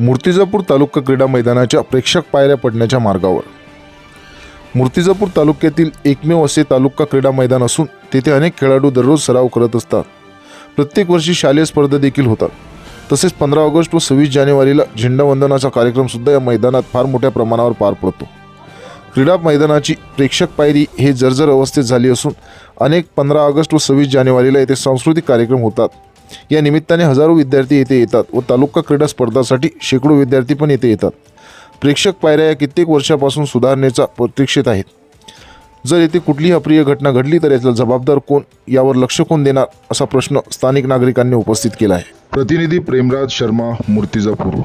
मूर्तिजापूर तालुका क्रीडा मैदानाच्या प्रेक्षक पायऱ्या पडण्याच्या मार्गावर. मूर्तिजापूर तालुक्यातील एकमेव असे तालुका क्रीडा मैदान असून तेथे अनेक खेळाडू दररोज सराव करत असतात. प्रत्येक वर्षी शालेय स्पर्धा देखील होतात. तसेच पंधरा ऑगस्ट व सव्वीस जानेवारीला झेंडावंदनाचा कार्यक्रमसुद्धा या मैदानात फार मोठ्या प्रमाणावर पार पडतो. क्रीडा मैदानाची प्रेक्षक पायरी हे जर्जर अवस्थेत झाली असून अनेक पंधरा ऑगस्ट व सव्वीस जानेवारीला येथे सांस्कृतिक कार्यक्रम होतात. या निमित्ताने हजारो विद्यार्थी येथे येतात व तालुका क्रीडा स्पर्धासाठी शेकडो विद्यार्थी पण येथे येतात. प्रेक्षक पायऱ्या या कित्येक वर्षापासून सुधारणेचा प्रतीक्षित आहेत. जर येथे कुठलीही अप्रिय घटना घडली तर याचा जबाबदार कोण यावर लक्ष कोण देणार असा प्रश्न स्थानिक नागरिकांनी उपस्थित केला आहे. प्रतिनिधी प्रेमराज शर्मा मूर्तिजापूर.